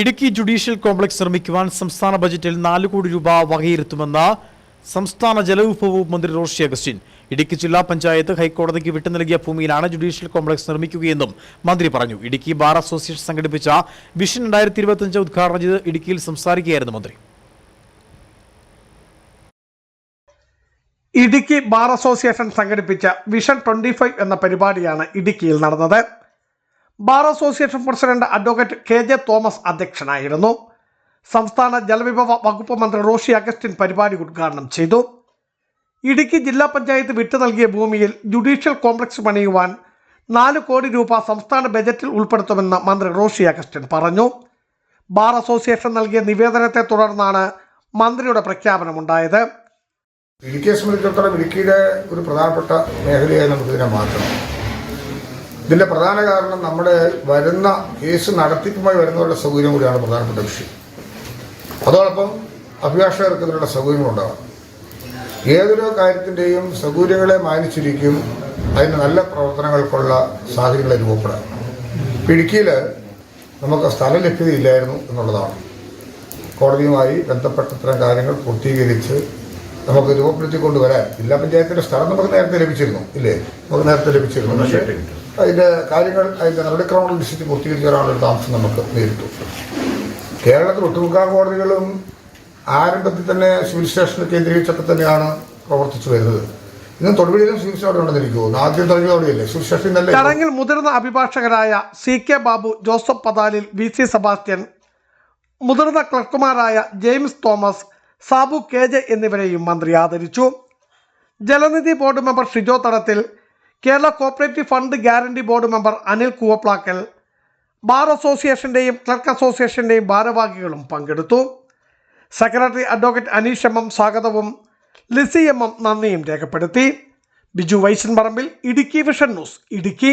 Idukki judicial complex നിർമ്മിക്കുവാൻ സംസ്ഥാന ബജറ്റിൽ നാല് കോടി രൂപ വകയിരുത്തുമെന്ന് സംസ്ഥാന ജലവിഭവ മന്ത്രി റോഷി അഗസ്റ്റിൻ. ഇടുക്കി ജില്ലാ പഞ്ചായത്ത് ഹൈക്കോടതിക്ക് വിട്ടു നൽകിയ ഭൂമിയിലാണ് ജുഡീഷ്യൽ കോംപ്ലക്സ് നിർമ്മിക്കുകയെന്നും മന്ത്രി പറഞ്ഞു. ഇടുക്കി ബാർ അസോസിയേഷൻ സംഘടിപ്പിച്ച വിഷൻ രണ്ടായിരത്തി ഇരുപത്തിയഞ്ച് ഉദ്ഘാടനം ചെയ്ത് ഇടുക്കിയിൽ സംസാരിക്കുകയായിരുന്നു മന്ത്രി. ഇടുക്കി ബാർ അസോസിയേഷൻ സംഘടിപ്പിച്ച വിഷൻ ട്വന്റി ഫൈവ് എന്ന പരിപാടിയാണ് ഇടുക്കിയിൽ നടന്നത്. Bar association president advocate K J Thomas അധ്യക്ഷനായിരുന്നു. സംസ്ഥാന ജലവിഭവ വകുപ്പ് മന്ത്രി റോഷി അഗസ്റ്റിൻ പരിപാടി ഉദ്ഘാടനം ചെയ്തു. ഇടുക്കി ജില്ലാ പഞ്ചായത്ത് വിട്ടു നൽകിയ ഭൂമിയിൽ ജുഡീഷ്യൽ കോംപ്ലക്സ് പണിയുവാൻ നാല് കോടി രൂപ സംസ്ഥാന ബജറ്റിൽ ഉൾപ്പെടുത്തുമെന്ന് മന്ത്രി റോഷി അഗസ്റ്റിൻ പറഞ്ഞു. ബാർ അസോസിയേഷൻ നൽകിയ നിവേദനത്തെ തുടർന്നാണ് മന്ത്രിയുടെ പ്രഖ്യാപനമുണ്ടായത്. ഇടുക്കിയെ സംബന്ധിച്ചിടത്തോളം ഇടുക്കിയുടെ ഒരു പ്രധാനപ്പെട്ട മേഖലയായി നമുക്കിതിനെ മാറ്റണം ഇതിന്റെ പ്രധാന കാരണം നമ്മുടെ വരുന്ന കേസ് നടത്തിപ്പുമായി വരുന്നവരുടെ സൗകര്യം കൂടിയാണ് പ്രധാനപ്പെട്ട വിഷയം. അതോടൊപ്പം അഭിഭാഷകർക്ക് ഇതിനുള്ള സൗകര്യങ്ങളുണ്ടാകണം ഏതൊരു കാര്യത്തിന്റെയും സൗകര്യങ്ങളെ മാനിച്ചിരിക്കും അതിന് നല്ല പ്രവർത്തനങ്ങൾക്കുള്ള സാഹചര്യങ്ങളെ രൂപപ്പെടാം. ഇടുക്കിയിൽ നമുക്ക് സ്ഥല ലഭ്യതയില്ലായിരുന്നു എന്നുള്ളതാണ്. കോടതിയുമായി ബന്ധപ്പെട്ട ഇത്തരം കാര്യങ്ങൾ പൂർത്തീകരിച്ച് നമുക്ക് രൂപപ്പെടുത്തി കൊണ്ടുവരാൻ ജില്ലാ പഞ്ചായത്തിന്റെ സ്ഥലം നമുക്ക് നേരത്തെ ലഭിച്ചിരുന്നു ഇല്ലേ? നമുക്ക് നേരത്തെ ലഭിച്ചിരുന്നു. പക്ഷേ അതിന്റെ കാര്യങ്ങൾ അതിന്റെ നടപടിക്രമങ്ങൾ അനുസരിച്ച് പൂർത്തീകരിച്ച് വരാനുള്ള ഒരു താമസം നമുക്ക് നേരിട്ടു. കേരളത്തിൽ ഒട്ടുമുക്കാൽ കോടതികളും ആരംഭത്തിൽ തന്നെ സിവിൽ സ്റ്റേഷനിൽ കേന്ദ്രീകരിച്ചൊക്കെ തന്നെയാണ് പ്രവർത്തിച്ചു വരുന്നത്. ഇന്ന് തൊടുപുഴയിലും സിവിൽ സ്റ്റേഷൻ അവിടെ നടന്നിരിക്കുന്നു ആദ്യം തുടങ്ങിയ അവിടെയല്ലേ? സിവിൽ സ്റ്റേഷൻ തന്നെ ചടങ്ങിൽ മുതിർന്ന അഭിഭാഷകരായ C K Babu Joseph Pathalil V C Sebastian മുതിർന്ന ക്ലർക്കുമാരായ ജെയിംസ് തോമസ് സാബു കെ ജെ എന്നിവരെയും മന്ത്രി ആദരിച്ചു. Jalanidhi board member Shijo Thadathil Kerala cooperative fund guarantee board member Anil Koovaplackal bar അസോസിയേഷന്റെയും clerk അസോസിയേഷന്റെയും ഭാരവാഹികളും പങ്കെടുത്തു. Secretary advocate Aneesh M M സ്വാഗതവും ലിസി എം എം നന്ദിയും രേഖപ്പെടുത്തി. Biju Vaishan Parambil Idukki vision news Idukki.